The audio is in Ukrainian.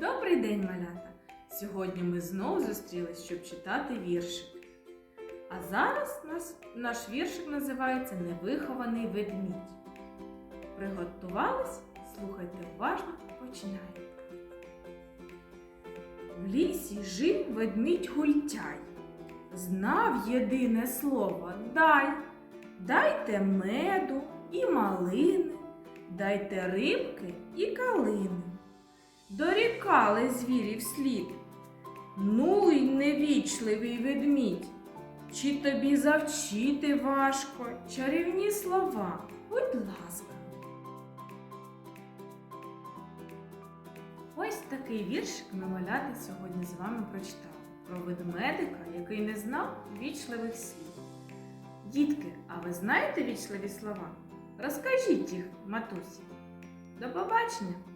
Добрий день, малята! Сьогодні ми знову зустрілись, щоб читати віршик. А зараз наш віршик називається Невихований ведмідь. Приготувались? Слухайте уважно, починаємо. В лісі жив ведмідь гультяй. Знав єдине слово дай. Дайте меду і малини, дайте рибки і калини. Дорікали звірів слід. Ну невічливий ведмідь. Чи тобі завчити важко чарівні слова? Будь ласка. Ось такий віршик ми сьогодні з вами прочитали про ведмедика, який не знав вічливих слів. Дітки, а ви знаєте вічливі слова? Розкажіть їх, матусі. До побачення!